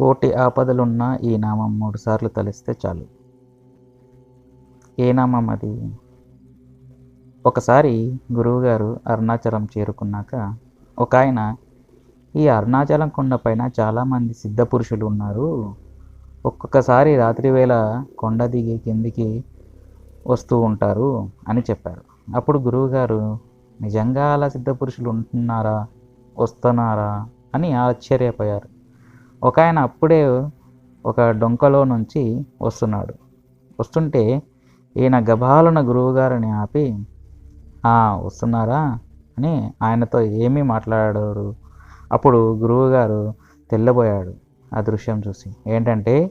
కోటి ఆపదలున్న ఈ నామం మూడుసార్లు తలిస్తే చాలు. ఏ నామం అది? ఒకసారి గురువుగారు అరుణాచలం చేరుకున్నాక ఒక ఆయన ఈ అరుణాచలం కొండపైన చాలామంది సిద్ధ పురుషులు ఉన్నారు. ఒక్కొక్కసారి రాత్రి వేళ కొండ దిగి కిందికి వస్తూ ఉంటారు అని చెప్పారు. అప్పుడు గురువుగారు నిజంగా అలా సిద్ధ పురుషులు ఉంటున్నారా? వస్తున్నారా? అని ఆశ్చర్యపోయారు. ఒక ఆయన అప్పుడే ఒక డొంకలో నుంచి వస్తున్నాడు. వస్తుంటే ఈయన గభాలన గురువుగారిని ఆపి వస్తున్నారా? అని ఆయనతో ఏమీ మాట్లాడారు అప్పుడు గురువుగారు తెల్లబోయాడు ఆ దృశ్యం చూసి. ఏంటంటే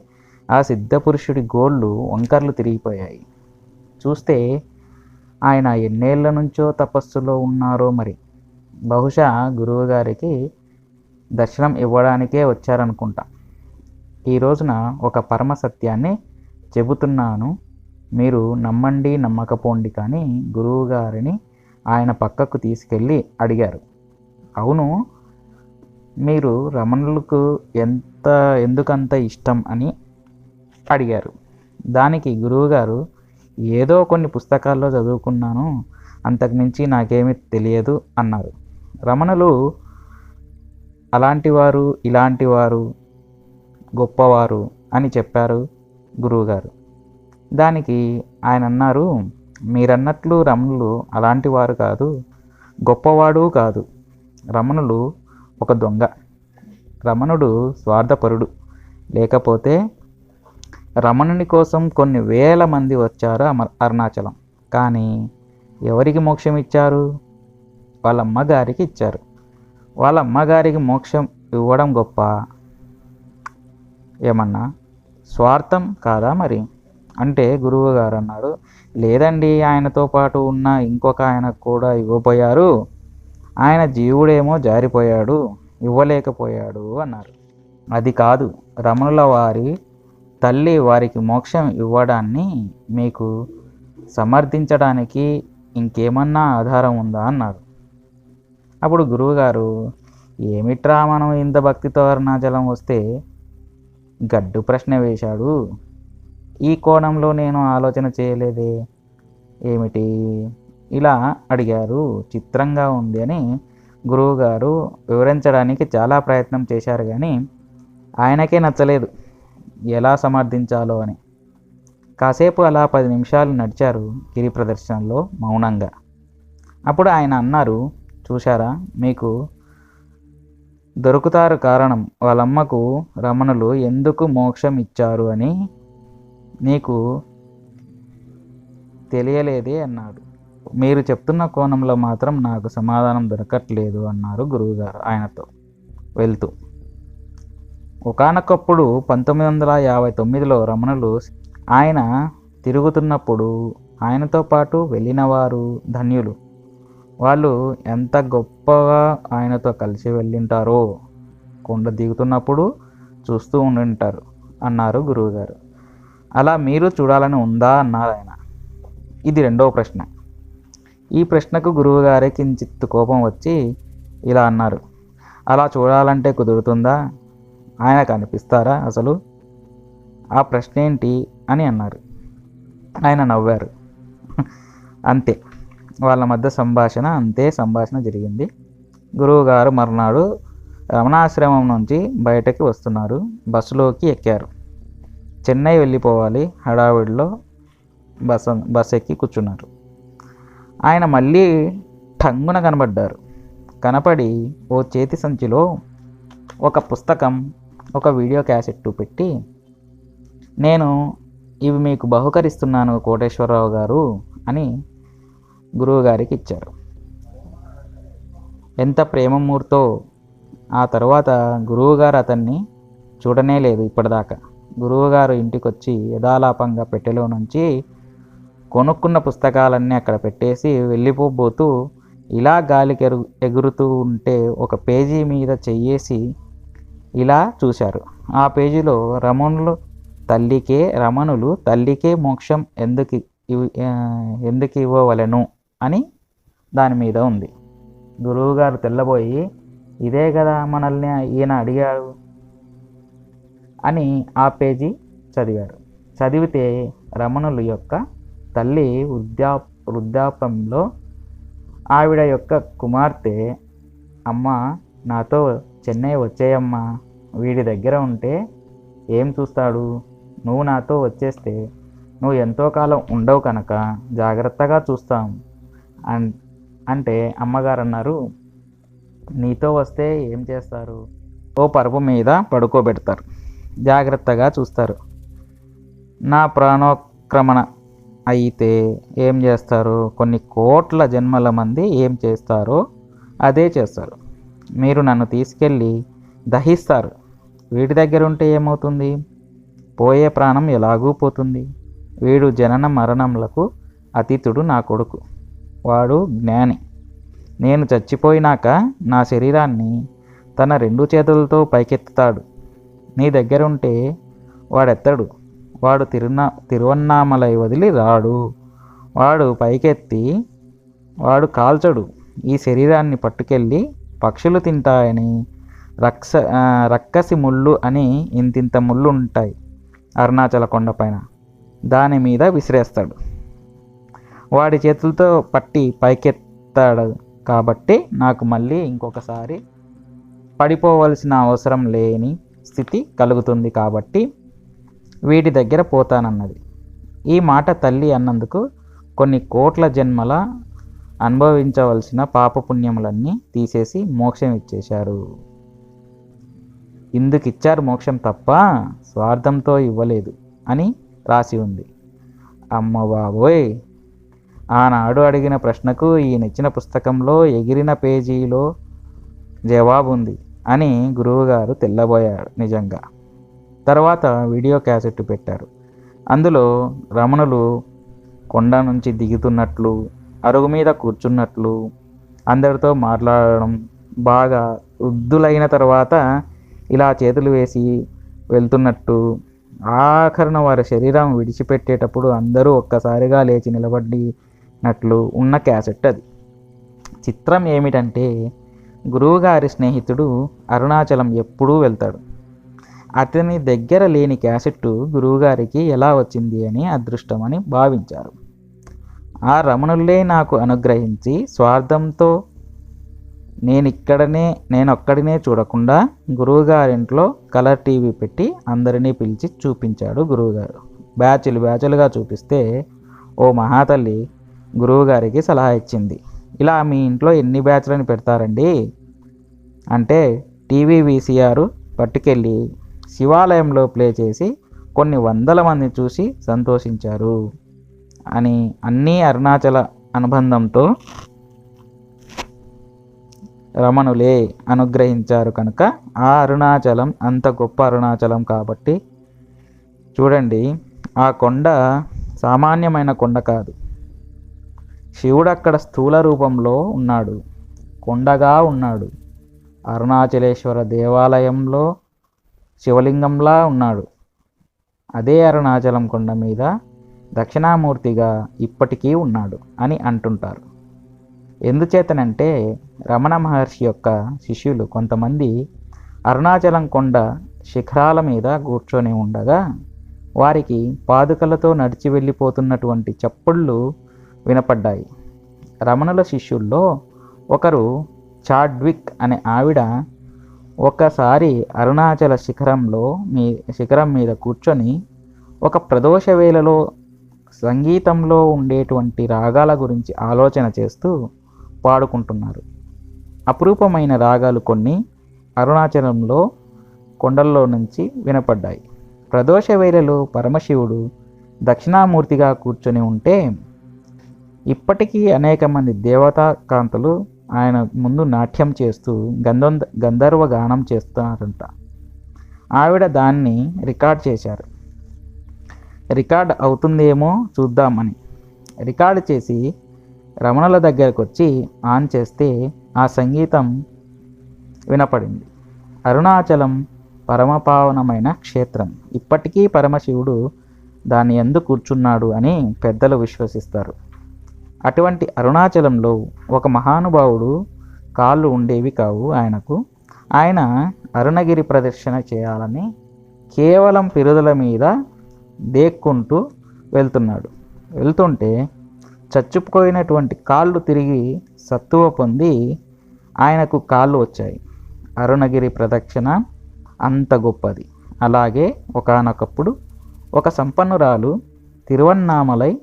ఆ సిద్ధ పురుషుడి గోళ్ళు వంకర్లు తిరిగిపోయాయి. చూస్తే ఆయన ఎన్నేళ్ళ నుంచో తపస్సులో ఉన్నారో మరి. బహుశా గురువుగారికి దర్శనం ఇవ్వడానికే వచ్చారనుకుంటా. ఈ రోజున ఒక పరమ సత్యాన్ని చెబుతున్నాను. మీరు నమ్మండి నమ్మకపోండి కానీ గురువుగారిని ఆయన పక్కకు తీసుకెళ్ళి అడిగారు. అవును మీరు రమణులకు ఎంత ఎందుకంత ఇష్టం అని అడిగారు. దానికి గురువుగారు ఏదో కొన్ని పుస్తకాల్లో చదువుకున్నాను అంతకుమించి నాకేమీ తెలియదు అన్నారు. రమణులు అలాంటివారు ఇలాంటివారు గొప్పవారు అని చెప్పారు గురువుగారు. దానికి ఆయన అన్నారు మీరన్నట్లు రమణులు అలాంటి వారు కాదు గొప్పవాడు కాదు. రమణులు ఒక దొంగ. రమణుడు స్వార్థపరుడు. లేకపోతే రమణుని కోసం కొన్ని వేల మంది వచ్చారు అమ- అరుణాచలం. కానీ ఎవరికి మోక్షం ఇచ్చారు వాళ్ళ అమ్మగారికి ఇచ్చారు. వాళ్ళ అమ్మగారికి మోక్షం ఇవ్వడం గొప్ప. ఏమన్నా? స్వార్థం కాదా మరి? అంటే గురువు గారు అన్నాడు లేదండి ఆయనతో పాటు ఉన్న ఇంకొక ఆయన కూడా ఇవ్వబోయారు. ఆయన జీవుడేమో జారిపోయాడు ఇవ్వలేకపోయాడు అన్నారు. అది కాదు రమణుల వారి తల్లి వారికి మోక్షం ఇవ్వడాన్ని మీకు సమర్థించడానికి ఇంకేమన్నా ఆధారం ఉందా? అన్నారు. అప్పుడు గురువుగారు ఏమిట్రా మనం ఇంత భక్తితో అరుణాచలం వస్తే గడ్డు ప్రశ్న వేశాడు. ఈ కోణంలో నేను ఆలోచన చేయలేదే. ఏమిటి? ఇలా అడిగారు. చిత్రంగా ఉంది అని గురువుగారు వివరించడానికి చాలా ప్రయత్నం చేశారు కానీ ఆయనకే నచ్చలేదు. ఎలా సమర్థించాలో అని. కాసేపు అలా పది నిమిషాలు నడిచారు గిరి ప్రదర్శనలో మౌనంగా. అప్పుడు ఆయన అన్నారు చూశారా? మీకు దొరుకుతారు కారణం వాళ్ళమ్మకు రమణులు ఎందుకు మోక్షం ఇచ్చారు అని నీకు తెలియలేదే అన్నాడు. మీరు చెప్తున్న కోణంలో మాత్రం నాకు సమాధానం దొరకట్లేదు అన్నారు గురువుగారు ఆయనతో వెళ్తూ. ఒకానొకప్పుడు పంతొమ్మిది వందల యాభై తొమ్మిదిలో రమణులు ఆయన తిరుగుతున్నప్పుడు ఆయనతో పాటు వెళ్ళిన వారు ధన్యులు. వాళ్ళు ఎంత గొప్పగా ఆయనతో కలిసి వెళ్ళింటారో కొండ దిగుతున్నప్పుడు చూస్తూ ఉండింటారు అన్నారు గురువుగారు. అలా మీరు చూడాలని ఉందా? అన్నారు ఆయన. ఇది రెండవ ప్రశ్న. ఈ ప్రశ్నకు గురువుగారే కించిత్ కోపం వచ్చి ఇలా అన్నారు. అలా చూడాలంటే కుదురుతుందా? ఆయన కనిపిస్తారా అసలు? ఆ ప్రశ్న ఏంటి అని అన్నారు. ఆయన నవ్వారు. అంతే. వాళ్ళ మధ్య సంభాషణ అంతే సంభాషణ జరిగింది. గురువుగారు మర్నాడు రమణాశ్రమం నుంచి బయటకి వస్తున్నారు. బస్సులోకి ఎక్కారు. చెన్నై వెళ్ళిపోవాలి. హడావిడిలో బస్ బస్ ఎక్కి కూర్చున్నారు. ఆయన మళ్ళీ టంగున కనబడ్డారు. కనపడి ఓ చేతి సంచిలో ఒక పుస్తకం ఒక వీడియో క్యాసెట్ పెట్టి నేను ఇవి మీకు బహుకరిస్తున్నాను కోటేశ్వరరావు గారు అని గురువుగారికి ఇచ్చారు. ఎంత ప్రేమమూర్తో ఆ తర్వాత గురువుగారు అతన్ని చూడనే లేదు ఇప్పటిదాకా. గురువుగారు ఇంటికి వచ్చి యథాలాపంగా పెట్టెలో నుంచి కొనుక్కున్న పుస్తకాలన్నీ అక్కడ పెట్టేసి వెళ్ళిపోబోతూ ఇలా గాలికి ఎరు ఎగురుతూ ఉంటే ఒక పేజీ మీద చెయ్యేసి ఇలా చూశారు. ఆ పేజీలో రమణులు తల్లికే రమణులు తల్లికే మోక్షం ఎందుకు ఎందుకు ఇవ్వవలెను? అని దాని మీద ఉంది. గురువుగారు తెల్లబోయి ఇదే కదా మనల్ని ఈయన అడిగారు అని ఆ పేజీ చదివారు. చదివితే రమణుల యొక్క తల్లి వృద్ధా వృద్ధాపంలో ఆవిడ యొక్క కుమార్తె అమ్మ నాతో చెన్నై వచ్చేయమ్మా వీడి దగ్గర ఉంటే ఏం చూస్తాడు? నువ్వు నాతో వచ్చేస్తే నువ్వు ఎంతో కాలం ఉండవు కనుక జాగ్రత్తగా చూస్తాం. అన్ అంటే అమ్మగారు అన్నారు నీతో వస్తే ఏం చేస్తారు? ఓ పరుపు మీద పడుకోబెడతారు. జాగ్రత్తగా చూస్తారు. నా ప్రాణోక్రమణ అయితే ఏం చేస్తారు? కొన్ని కోట్ల జన్మల మంది ఏం చేస్తారో అదే చేస్తారు. మీరు నన్ను తీసుకెళ్ళి దహిస్తారు. వీడి దగ్గర ఉంటే ఏమవుతుంది? పోయే ప్రాణం ఎలాగూ పోతుంది. వీడు జనన మరణములకు అతీతుడు నా కొడుకు. వాడు జ్ఞాని. నేను చచ్చిపోయినాక నా శరీరాన్ని తన రెండు చేతులతో పైకెత్తుతాడు. నీ దగ్గర ఉంటే వాడెత్తడు. వాడు తిరునా తిరువన్నామలై వదిలి రాడు. వాడు పైకెత్తి వాడు కాల్చడు. ఈ శరీరాన్ని పట్టుకెళ్ళి పక్షులు తింటాయని రక్ష రక్కసి ముళ్ళు అని ఇంతింత ముళ్ళు ఉంటాయి అరుణాచల కొండపైన. దాని మీద విసిరేస్తాడు. వాడి చేతులతో పట్టి పైకెత్తాడు. కాబట్టి నాకు మళ్ళీ ఇంకొకసారి పడిపోవలసిన అవసరం లేని స్థితి కలుగుతుంది కాబట్టి వీటి దగ్గర పోతానన్నది. ఈ మాట తల్లి అన్నందుకు కొన్ని కోట్ల జన్మల అనుభవించవలసిన పాపపుణ్యములన్నీ తీసేసి మోక్షం ఇచ్చేశారు. ఇందుకు ఇచ్చారు మోక్షం తప్ప స్వార్థంతో ఇవ్వలేదు అని రాసి ఉంది. అమ్మ బాబోయ్! ఆనాడు అడిగిన ప్రశ్నకు ఈయనిచ్చిన పుస్తకంలో ఎగిరిన పేజీలో జవాబు ఉంది అని గురువుగారు తెల్లబోయాడు నిజంగా. తర్వాత వీడియో క్యాసెట్ పెట్టారు. అందులో రమణులు కొండ నుంచి దిగుతున్నట్లు అరుగు మీద కూర్చున్నట్లు అందరితో మాట్లాడడం బాగా వృద్ధులైన తర్వాత ఇలా చేతులు వేసి వెళ్తున్నట్టు ఆఖరణ వారి శరీరం విడిచిపెట్టేటప్పుడు అందరూ ఒక్కసారిగా లేచి నిలబడి నిలబడినట్లు ఉన్న క్యాసెట్ అది. చిత్రం ఏమిటంటే గురువుగారి స్నేహితుడు అరుణాచలం ఎప్పుడూ వెళ్తాడు. అతని దగ్గర లేని క్యాసెట్టు గురువుగారికి ఎలా వచ్చింది అని అదృష్టమని భావించారు. ఆ రమణులే నాకు అనుగ్రహించి స్వార్థంతో నేను ఇక్కడనే చూడకుండా గురువుగారింట్లో కలర్ టీవీ పెట్టి అందరినీ పిలిచి చూపించాడు గురువుగారు. బ్యాచులు బ్యాచులుగా చూపిస్తే ఓ మహాతల్లి గురువుగారికి సలహా ఇచ్చింది. ఇలా మీ ఇంట్లో ఎన్ని బ్యాచ్లను పెడతారండి? అంటే టీవీ వీసీఆర్ పట్టుకెళ్ళి శివాలయంలో ప్లే చేసి కొన్ని వందల మంది చూసి సంతోషించారు అని అన్నీ అరుణాచల అనుబంధంతో రమణులే అనుగ్రహించారు కనుక ఆ అరుణాచలం అంత గొప్ప అరుణాచలం కాబట్టి చూడండి ఆ కొండ సామాన్యమైన కొండ కాదు. శివుడు అక్కడ స్థూల రూపంలో ఉన్నాడు. కొండగా ఉన్నాడు. అరుణాచలేశ్వర దేవాలయంలో శివలింగంలా ఉన్నాడు. అదే అరుణాచలం కొండ మీద దక్షిణామూర్తిగా ఇప్పటికీ ఉన్నాడు అని అంటుంటారు. ఎందుచేతనంటే రమణ మహర్షి యొక్క శిష్యులు కొంతమంది అరుణాచలం కొండ శిఖరాల మీద కూర్చొని ఉండగా వారికి పాదుకలతో నడిచి వెళ్ళిపోతున్నటువంటి చప్పుళ్ళు వినపడ్డాయి. రమణుల శిష్యుల్లో ఒకరు చాడ్విక్ అనే ఆవిడ ఒకసారి అరుణాచల శిఖరంలో మీ శిఖరం మీద కూర్చొని ఒక ప్రదోష వేళలో సంగీతంలో ఉండేటువంటి రాగాల గురించి ఆలోచన చేస్తూ పాడుకుంటున్నారు. అపురూపమైన రాగాలు కొన్ని అరుణాచలంలో కొండల్లో నుంచి వినపడ్డాయి. ప్రదోష వేళలో పరమశివుడు దక్షిణామూర్తిగా కూర్చొని ఉంటే ఇప్పటికీ అనేక మంది దేవతా కాంతలు ఆయన ముందు నాట్యం చేస్తూ గంధం గంధర్వ గానం చేస్తున్నారంట ఆవిడ దాన్ని రికార్డ్ చేశారు. రికార్డ్ అవుతుందేమో చూద్దామని. రికార్డ్ చేసి రమణుల దగ్గరకు వచ్చి ఆన్ చేస్తే ఆ సంగీతం వినపడింది. అరుణాచలం పరమపావనమైన క్షేత్రం. ఇప్పటికీ పరమశివుడు దాని ఎందు కూర్చున్నాడు అని పెద్దలు విశ్వసిస్తారు. అటువంటి అరుణాచలంలో ఒక మహానుభావుడు కాళ్ళు ఉండేవి కావు ఆయనకు. ఆయన అరుణగిరి ప్రదర్శన చేయాలని కేవలం పిరుదల మీద దేక్కుంటూ వెళ్తున్నాడు. వెళ్తుంటే చచ్చిపోయినటువంటి కాళ్ళు తిరిగి సత్తువ పొంది ఆయనకు కాళ్ళు వచ్చాయి. అరుణగిరి ప్రదక్షిణ అంత గొప్పది. అలాగే ఒకానొకప్పుడు ఒక సంపన్నురాలు తిరువన్నామలై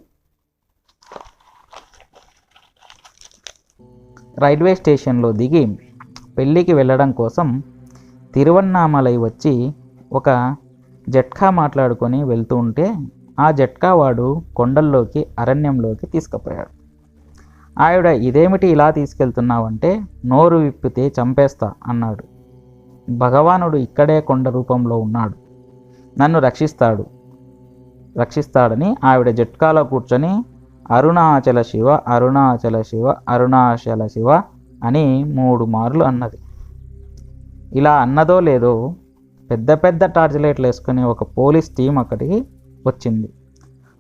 రైల్వే స్టేషన్లో దిగి పెళ్ళికి వెళ్ళడం కోసం తిరువన్నామలై వచ్చి ఒక జట్కా మాట్లాడుకొని వెళ్తూ ఉంటే ఆ జట్కా వాడు కొండల్లోకి అరణ్యంలోకి తీసుకుపోయాడు. ఆవిడ ఇదేమిటి ఇలా తీసుకెళ్తున్నావంటే నోరు విప్పితే చంపేస్తా అన్నాడు. భగవానుడు ఇక్కడే కొండ రూపంలో ఉన్నాడు. నన్ను రక్షిస్తాడు. రక్షిస్తాడని ఆవిడ జట్కాలో కూర్చొని అరుణాచల శివ అరుణాచల శివ అరుణాచల శివ అని మూడు మార్లు అన్నది. ఇలా అన్నదో లేదో పెద్ద పెద్ద టార్చ్ లైట్లు వేసుకుని ఒక పోలీస్ టీం అక్కడికి వచ్చింది.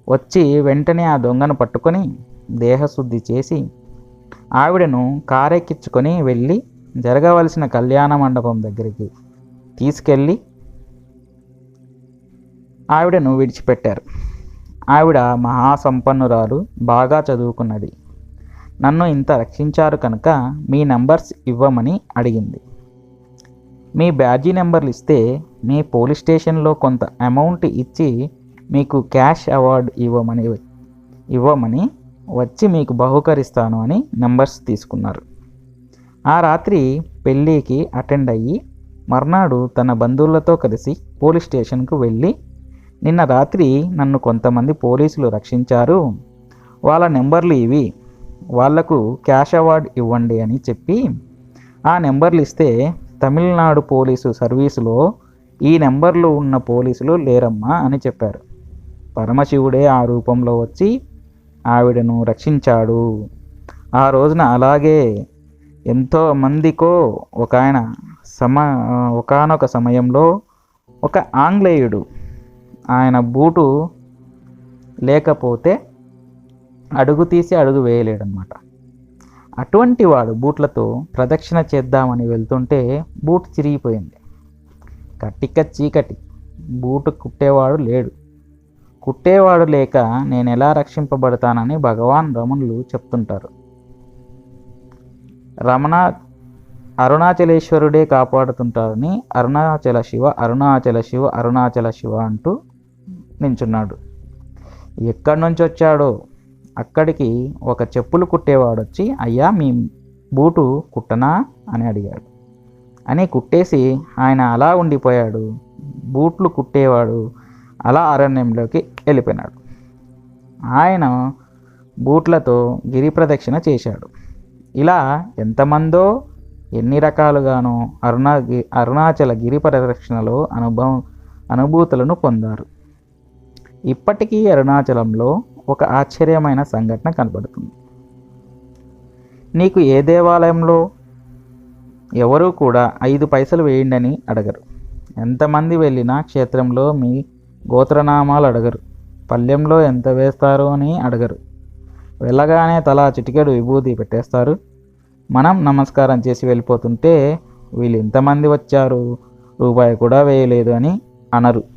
వచ్చి వెంటనే ఆ దొంగను పట్టుకొని దేహశుద్ధి చేసి ఆవిడను కారెక్కించుకొని వెళ్ళి జరగవలసిన కళ్యాణ మండపం దగ్గరికి తీసుకెళ్ళి ఆవిడను విడిచిపెట్టారు. ఆవిడ మహాసంపన్నురాలు బాగా చదువుకున్నది. నన్ను ఇంత రక్షించారు కనుక మీ నంబర్స్ ఇవ్వమని అడిగింది. మీ బ్యాడ్జీ నెంబర్లు ఇస్తే మీ పోలీస్ స్టేషన్లో కొంత అమౌంట్ ఇచ్చి మీకు క్యాష్ అవార్డు ఇవ్వమని ఇవ్వమని వచ్చి మీకు బహుకరిస్తాను అని నెంబర్స్ తీసుకున్నారు. ఆ రాత్రి పెళ్ళికి అటెండ్ అయ్యి మర్నాడు తన బంధువులతో కలిసి పోలీస్ స్టేషన్కు వెళ్ళి నిన్న రాత్రి నన్ను కొంతమంది పోలీసులు రక్షించారు. వాళ్ళ నెంబర్లు ఇవి. వాళ్ళకు క్యాష్ అవార్డ్ ఇవ్వండి అని చెప్పి ఆ నెంబర్లు ఇస్తే తమిళనాడు పోలీసు సర్వీసులో ఈ నెంబర్లు ఉన్న పోలీసులు లేరమ్మా అని చెప్పారు. పరమశివుడే ఆ రూపంలో వచ్చి ఆవిడను రక్షించాడు. ఆ రోజున అలాగే ఎంతో మందికో ఒక ఆయన సమ ఒకనొక సమయంలో ఒక ఆంగ్లేయుడు ఆయన బూటు లేకపోతే అడుగు తీసి అడుగు వేయలేడనమాట అటువంటి వాడు బూట్లతో ప్రదక్షిణ చేద్దామని వెళ్తుంటే బూట్ చిరిగిపోయింది. కట్టిక చీకటి. బూటు కుట్టేవాడు లేడు. కుట్టేవాడు లేక నేను ఎలా రక్షింపబడతానని భగవాన్ రమణులు చెప్తుంటారు. రమణ అరుణాచలేశ్వరుడే కాపాడుతుంటారని అరుణాచల శివ అరుణాచల శివ అరుణాచల శివ అంటూ నించున్నాడు ఎక్కడి నుంచి వచ్చాడో? అక్కడికి ఒక చెప్పులు కుట్టేవాడు వచ్చి అయ్యా మీ బూటు కుట్టనా? అని అడిగాడు. అని కుట్టేసి ఆయన అలా ఉండిపోయాడు. బూట్లు కుట్టేవాడు అలా అరణ్యంలోకి వెళ్ళిపోయినాడు. ఆయన బూట్లతో గిరి ప్రదక్షిణ చేశాడు. ఇలా ఎంతమందో ఎన్ని రకాలుగానో అరుణా అరుణాచల గిరి ప్రదక్షిణలో అనుభవం అనుభూతులను పొందారు. ఇప్పటికీ అరుణాచలంలో ఒక ఆశ్చర్యమైన సంఘటన కనబడుతుంది. నీకు ఏ దేవాలయంలో ఎవరూ కూడా ఐదు పైసలు వేయండి అడగరు. ఎంతమంది వెళ్ళినా క్షేత్రంలో మీ గోత్రనామాలు అడగరు. పల్లెంలో ఎంత వేస్తారు అని అడగరు. వెళ్ళగానే తలా చిటికెడు విభూతి పెట్టేస్తారు. మనం నమస్కారం చేసి వెళ్ళిపోతుంటే వీళ్ళు ఇంతమంది వచ్చారు. రూపాయి కూడా వేయలేదు అని అనరు.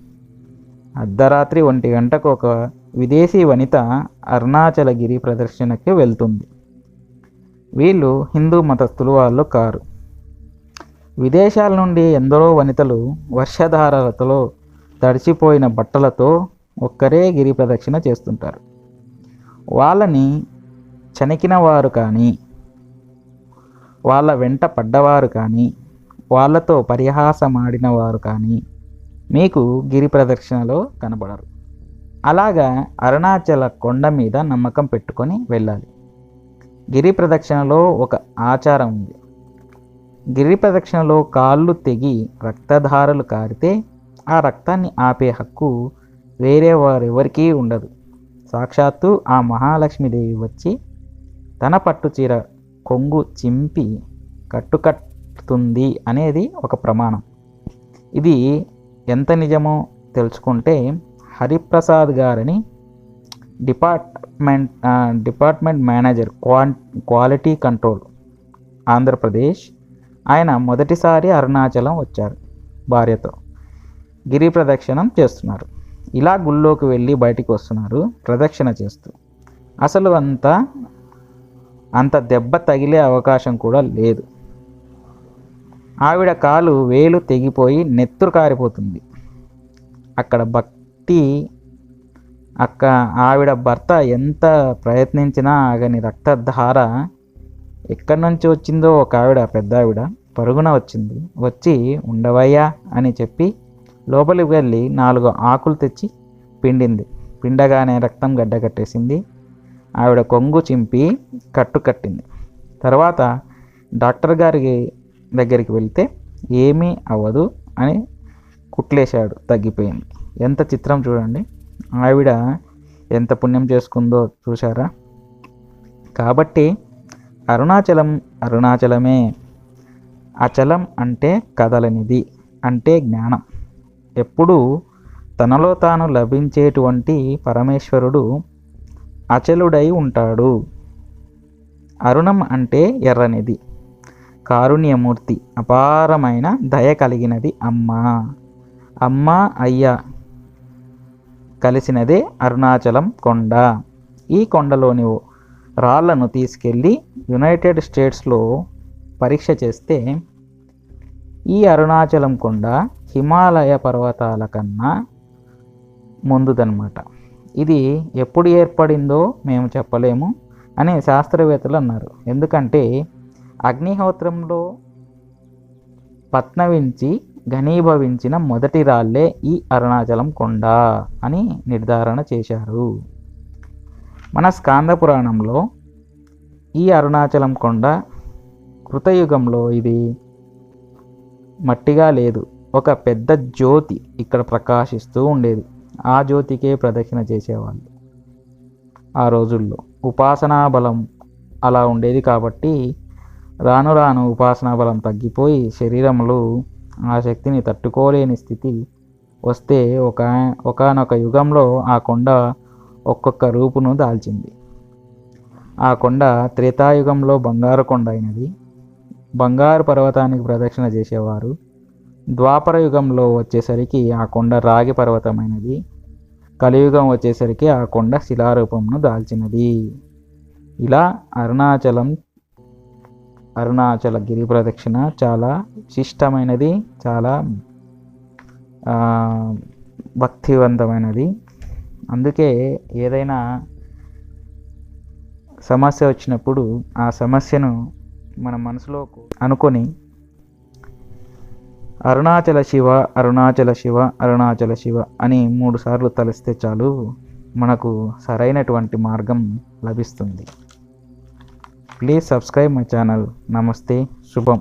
అర్ధరాత్రి ఒంటి గంటకు ఒక విదేశీ వనిత అరుణాచలగిరి ప్రదర్శనకి వెళ్తుంది. వీళ్ళు హిందూ మతస్థులు వాళ్ళు కారు. విదేశాల నుండి ఎందరో వనితలు వర్షధారలతో తడిచిపోయిన బట్టలతో ఒక్కరే గిరి ప్రదక్షిణ చేస్తుంటారు. వాళ్ళని చనికిన వారు కానీ వాళ్ళ వెంట పడ్డవారు కానీ వాళ్ళతో పరిహాసమాడిన వారు కానీ మీకు గిరి ప్రదక్షిణలో కనబడరు. అలాగా అరుణాచల కొండ మీద నమ్మకం పెట్టుకొని వెళ్ళాలి. గిరి ప్రదక్షిణలో ఒక ఆచారం ఉంది. గిరి ప్రదక్షిణలో కాళ్ళు తెగి రక్తధారలు కారితే ఆ రక్తాన్ని ఆపే హక్కు వేరే వారెవరికీ ఉండదు. సాక్షాత్తు ఆ మహాలక్ష్మీదేవి వచ్చి తన పట్టు చీర కొంగు చింపి కట్టుకట్టుతుంది అనేది ఒక ప్రమాణం. ఇది ఎంత నిజమో తెలుసుకుంటే హరిప్రసాద్ గారని డిపార్ట్మెంట్ డిపార్ట్మెంట్ మేనేజర్ క్వాన్ క్వాలిటీ కంట్రోల్ ఆంధ్రప్రదేశ్. ఆయన మొదటిసారి అరుణాచలం వచ్చారు భార్యతో. గిరి ప్రదక్షిణం చేస్తున్నారు. ఇలా గుళ్ళోకి వెళ్ళి బయటికి వస్తున్నారు ప్రదక్షిణ చేస్తూ. అసలు అంత అంత దెబ్బ తగిలే అవకాశం కూడా లేదు. ఆవిడ కాలు వేలు తెగిపోయి నెత్తురు కారిపోతుంది. అక్కడ భక్తి అక్క ఆవిడ భర్త ఎంత ప్రయత్నించినా ఆగని రక్తధార ఎక్కడి నుంచి వచ్చిందో ఒక ఆవిడ పెద్ద ఆవిడ పరుగున వచ్చింది. వచ్చి ఉండవయ్యా అని చెప్పి లోపలికి వెళ్ళి నాలుగు ఆకులు తెచ్చి పిండింది. పిండగానే రక్తం గడ్డకట్టేసింది ఆవిడ కొంగు చింపి కట్టు కట్టింది. తర్వాత డాక్టర్ గారికి దగ్గరికి వెళ్తే ఏమీ అవ్వదు అని కుట్లేశాడు తగ్గిపోయింది. ఎంత చిత్రం చూడండి. ఆవిడ ఎంత పుణ్యం చేసుకుందో చూసారా కాబట్టి అరుణాచలం అరుణాచలమే. అచలం అంటే కదలనిది అంటే జ్ఞానం. ఎప్పుడూ తనలో తాను లభించేటువంటి పరమేశ్వరుడు అచలుడై ఉంటాడు. అరుణం అంటే ఎర్రనిది. కారుణ్యమూర్తి. అపారమైన దయ కలిగినది అమ్మ. అమ్మ అయ్య. కలిసినదే అరుణాచలం కొండ. ఈ కొండలోని రాళ్ళను తీసుకెళ్ళి యునైటెడ్ స్టేట్స్లో పరీక్ష చేస్తే ఈ అరుణాచలం కొండ హిమాలయ పర్వతాల కన్నా ముందుదన్నమాట. ఇది ఎప్పుడు ఏర్పడిందో మేము చెప్పలేము అని శాస్త్రవేత్తలు అన్నారు. ఎందుకంటే అగ్నిహోత్రంలో పత్నవించి ఘనీభవించిన మొదటి రాళ్ళే ఈ అరుణాచలం కొండ అని నిర్ధారణ చేశారు. మన స్కాంద పురాణంలో ఈ అరుణాచలం కొండ కృతయుగంలో ఇది మట్టిగా లేదు. ఒక పెద్ద జ్యోతి ఇక్కడ ప్రకాశిస్తూ ఉండేది. ఆ జ్యోతికే ప్రదక్షిణ చేసేవాళ్ళు. ఆ రోజుల్లో ఉపాసనా బలం అలా ఉండేది కాబట్టి రాను రాను ఉపాసనా బలం తగ్గిపోయి శరీరంలో ఆ శక్తిని తట్టుకోలేని స్థితి వస్తే ఒక ఒకనొక యుగంలో ఆ కొండ ఒక్కొక్క రూపును దాల్చింది. ఆ కొండ త్రేతాయుగంలో బంగారు కొండ అయినది బంగారు పర్వతానికి ప్రదక్షిణ చేసేవారు. ద్వాపర యుగంలో వచ్చేసరికి ఆ కొండ రాగి పర్వతమైనది. కలియుగం వచ్చేసరికి ఆ కొండ శిలారూపంను దాల్చినది. ఇలా అరుణాచలం అరుణాచల గిరి ప్రదక్షిణ చాలా విశిష్టమైనది చాలా భక్తివంతమైనది. అందుకే ఏదైనా సమస్య వచ్చినప్పుడు ఆ సమస్యను మన మనసులో అనుకొని అరుణాచల శివ అరుణాచల శివ అరుణాచల శివ అని మూడు సార్లు తలిస్తే చాలు మనకు సరైనటువంటి మార్గం లభిస్తుంది. ప్లీజ్ సబ్స్క్రైబ్ మై ఛానల్ నమస్తే శుభం